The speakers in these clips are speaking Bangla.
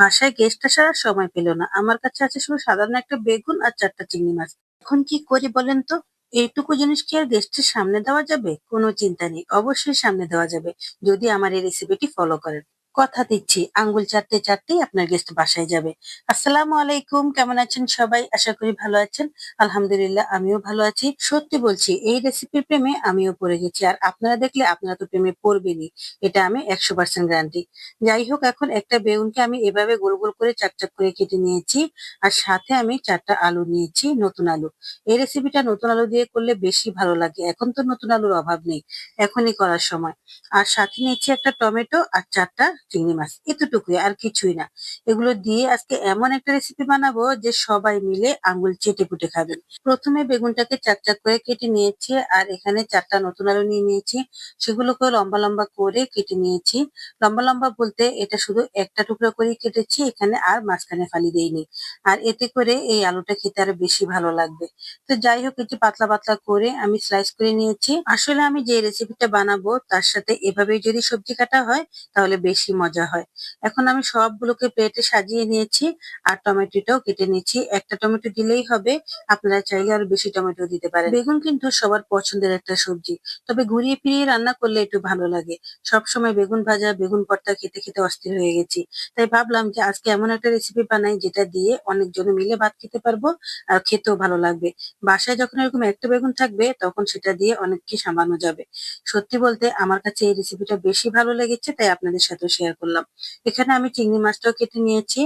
বাসায় গেস্ট আসার সময় পেল না। আমার কাছে আছে শুধু সাধারণ একটা বেগুন আর চারটা চিংড়ি মাছ। এখন কি করি বলেন তো? এইটুকু জিনিস কি আর গেস্টের সামনে দেওয়া যাবে? কোনো চিন্তা নেই, অবশ্যই সামনে দেওয়া যাবে, যদি আমার এই রেসিপিটি ফলো করেন। কথা দিচ্ছি, আঙ্গুল চাটতে চাটতেই আপনার গেস্ট বাসায় যাবে। আসসালামু আলাইকুম, কেমন আছেন সবাই? আশা করি ভালো আছেন। আলহামদুলিল্লাহ, আমিও ভালো আছি। সত্যি বলছি, এই রেসিপির প্রেমে আমিও পড়ে গেছি। আর আপনারা দেখলে আপনারা তো প্রেমে পড়বেনই, এটা আমি একশো পার্সেন্ট গ্যারান্টি যাই হোক, এখন একটা বেগুনকে আমি এভাবে গোল গোল করে চাক চাক করে কেটে নিয়েছি, আর সাথে আমি চারটা আলু নিয়েছি, নতুন আলু। এই রেসিপিটা নতুন আলু দিয়ে করলে বেশি ভালো লাগে। এখন তো নতুন আলুর অভাব নেই, এখনই করার সময়। আর সাথে নিয়েছি একটা টমেটো আর চারটা চিংড়ি মাছ, এতটুকুই আর কিছুই না। এগুলো দিয়ে আজকে এমন একটা রেসিপি বানাবো যে সবাই মিলে আঙ্গুল চেটে পুটে খাবেন। প্রথমে বেগুনটাকে চাক চাক করে কেটে নিয়েছি আর এখানে চারটা নতুন আলু নিয়ে নিয়েছি। সেগুলোকে লম্বা লম্বা করে কেটে নিয়েছি। লম্বা লম্বা বলতে এটা শুধু একটা টুকরো করেই কেটেছি, এখানে আর মাঝখানে ফালি দেইনি। আর এতে করে এই আলুটা খেতে আরও বেশি ভালো লাগবে। তো যাই হোক, একটু পাতলা পাতলা করে আমি স্লাইস করে নিয়েছি। আসলে আমি যে রেসিপিটা বানাবো তার সাথে এভাবেই যদি সবজি কাটা হয় তাহলে বেশি মজা হয়। এখন আমি সবগুলোকে প্লেটে সাজিয়ে নিয়েছি আর টমেটোটাও কেটে নিয়েছি। একটা টমেটো দিলেই হবে, আপনারা চাইলে আরও বেশি টমেটো দিতে পারেন। বেগুন কিন্তু সবার পছন্দের একটা সবজি, তবে ঘুরিয়ে ফিরিয়ে রান্না করলে একটু ভালো লাগে। সব সময় বেগুন ভাজা, বেগুন ভর্তা খেতে খেতে অস্থির হয়ে গেছি। তাই ভাবলাম যে আজকে এমন একটা রেসিপি বানাই যেটা দিয়ে অনেকজন মিলে ভাত খেতে পারব আর খেতেও ভালো লাগবে। বাসায় যখন এরকম একটা বেগুন থাকবে, তখন সেটা দিয়ে অনেককে সামানো যাবে। সত্যি বলতে আমার কাছে এই রেসিপিটা বেশি ভালো লেগেছে, তাই আপনাদের সাথে শেয়ার করলাম। এখানে আমি চিংড়ি মাছটাও কেটে নিয়েছি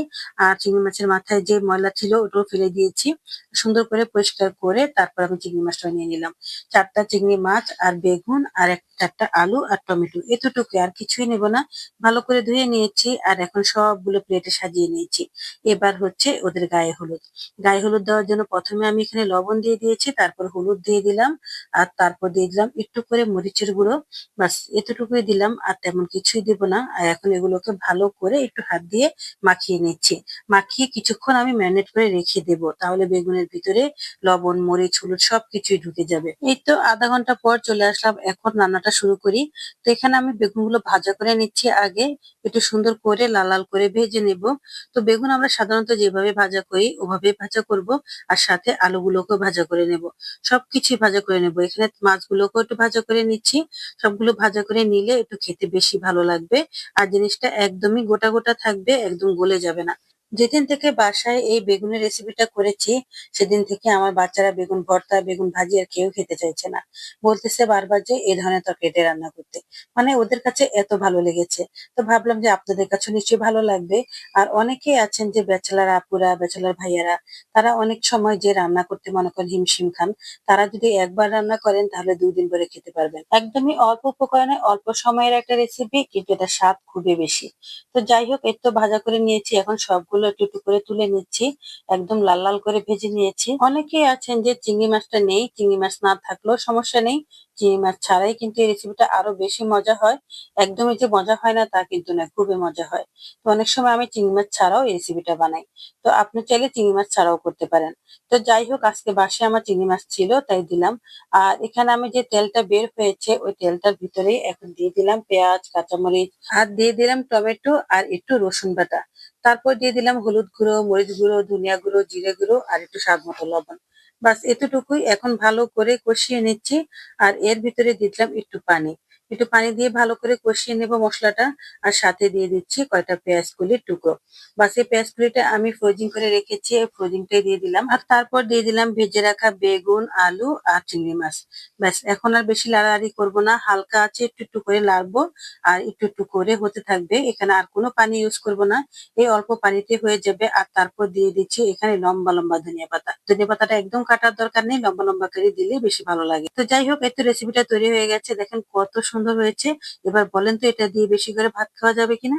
আর চিংড়ি মাছের মাথায় যে ময়লা ছিল ওটাও ফেলে দিয়েছি। সুন্দর করে পরিষ্কার করে তারপর আমি চিংড়ি মাছটা নিয়ে নিলাম। চারটা চিংড়ি মাছ আর বেগুন আর এক চারটা আলু আর টমেটো এতটুকু আর কিছুই নেব না। ভালো করে ধুয়ে নিয়েছি আর এখন সবগুলো প্লেটে সাজিয়ে নিয়েছি। এবার হচ্ছে ওদের গায়ে হলুদ। গায়ে হলুদ দেওয়ার জন্য প্রথমে আমি এখানে লবণ দিয়ে দিয়েছি, তারপর হলুদ দিয়ে দিলাম আর তারপর দিয়ে দিলাম একটু করে মরিচের গুঁড়ো। বাস এতটুকুই দিলাম আর তেমন কিছুই দিব না। আর এখন এগুলোকে ভালো করে একটু হাত দিয়ে মাখিয়ে নিচ্ছি। মাখিয়ে কিছুক্ষণ আমি ম্যারিনেট করে রেখে দেব। তাহলে বেগুনের ভিতরে লবণ, মরিচ, হলুদ সবকিছুই ঢুকে যাবে। এই তো আধা ঘণ্টা পর চলে আসলাম। এখন রান্নাটা শুরু করি। তো এখানে আমি বেগুনগুলো ভাজা করে নিচ্ছি আগে। একটু সুন্দর করে লাল লাল করে ভেজে নেব। তো বেগুন আমরা সাধারণত যেভাবে ভাজা করি ওভাবে ভাজা করব। আর সাথে আলুগুলোকেও ভাজা করে নেব। সবকিছুই ভাজা করে নেব। এখানে মাছগুলোকেও একটু ভাজা করে নিচ্ছি। সবগুলো ভাজা করে নিলে একটু খেতে বেশি ভালো লাগবে। আর জিনিসটা একদমই গোটা গোটা থাকবে একদম গলে যাবে না। যেদিন থেকে বাসায় এই বেগুনের রেসিপিটা করেছি, সেদিন থেকে আমার বাচ্চারা বেগুন ভর্তা, বেগুন ভাজি আর কেউ খেতে চাইছে না। বলতেছে বারবার যে এই ধরনের তরকারিটা রান্না করতে। মানে ওদের কাছে এত ভালো লেগেছে। তো ভাবলাম যে আপনাদের কাছে নিশ্চয়ই ভালো লাগবে। আর অনেকেই আছেন যে ব্যাচেলার আপুরা, ব্যাচেলার ভাইয়ারা, তারা অনেক সময় যে রান্না করতে মনে করেন হিমশিম খান, তারা যদি একবার রান্না করেন তাহলে দুই দিন খেতে পারবেন। একদমই অল্প উপকরণে অল্প সময়ের একটা রেসিপি কিন্তু এটা স্বাদ খুবই বেশি। তো যাই হোক, এর তো ভাজা করে নিয়েছি, এখন সবগুলো একটু একটু করে তুলে নিচ্ছি, একদম লাল লাল করে ভেজে নিয়েছি। অনেকেই আছেন যে চিংড়ি মাছটা নেই, চিংড়ি মাছ না থাকলেও সমস্যা নেই, চিংড়ি মাছ ছাড়াই কিন্তু এই রেসিপিটা আরও বেশি মজা হয়। একদমই যে মজা হয় না তা কিন্তু না খুবই মজা হয়। তো অনেক সময় আমি চিংড়ি মাছ ছাড়াও এই রেসিপিটা বানাই। তো আপনি চাইলে চিংড়ি মাছ ছাড়াও করতে পারেন। তো যাই হোক, আজকে বাসে আমার চিংড়ি মাছ ছিল, তাই দিলাম। আর এখানে আমি যে তেলটা বের হয়েছে, ওই তেলটার ভিতরে এখন দিয়ে দিলাম পেঁয়াজ, কাঁচামরিচ, আর দিয়ে দিলাম টমেটো, আর একটু রসুন বাটা। তারপর দিয়ে দিলাম হলুদ গুঁড়ো, মরিচ গুঁড়ো, ধনিয়া গুঁড়ো, জিরে গুঁড়ো আর একটু স্বাদ মতো লবণ। বাস এতটুকুই। এখন ভালো করে কষিয়ে নিচ্ছি আর এর ভিতরে দিয়ে দিলাম একটু পানি। একটু পানি দিয়ে ভালো করে কষিয়ে নেব মশলাটা আর সাথে দিয়ে দিচ্ছি কয়টা পেঁয়াজ কুলির টুকরো। বাস পেঁয়াজ কুলিটা আমি ফ্রোজিং করে রেখেছি ফ্রোজিংটাই দিয়ে দিলাম। আর তারপর দিয়ে দিলাম ভেজে রাখা বেগুন, আলু আর চিংড়ি মাছ। ব্যাস, এখন আর বেশি লাড়াড়ি করব না, হালকা আছে, একটু একটু করে লাড়বো আর একটু একটু করে হতে থাকবে। এখানে আর কোনো পানি ইউজ করব না, এই অল্প পানিতে হয়ে যাবে। আর তারপর দিয়ে দিচ্ছি এখানে লম্বা লম্বা ধনিয়া পাতা। ধনিয়া পাতাটা একদম কাটার দরকার নেই, লম্বা লম্বা করে দিলে বেশি ভালো লাগে। তো যাই হোক এই তো রেসিপিটা তৈরি হয়ে গেছে। দেখেন কত সুন্দর হয়েছে এবার বলেন তো এটা দিয়ে বেশি করে ভাত খাওয়া যাবে কিনা?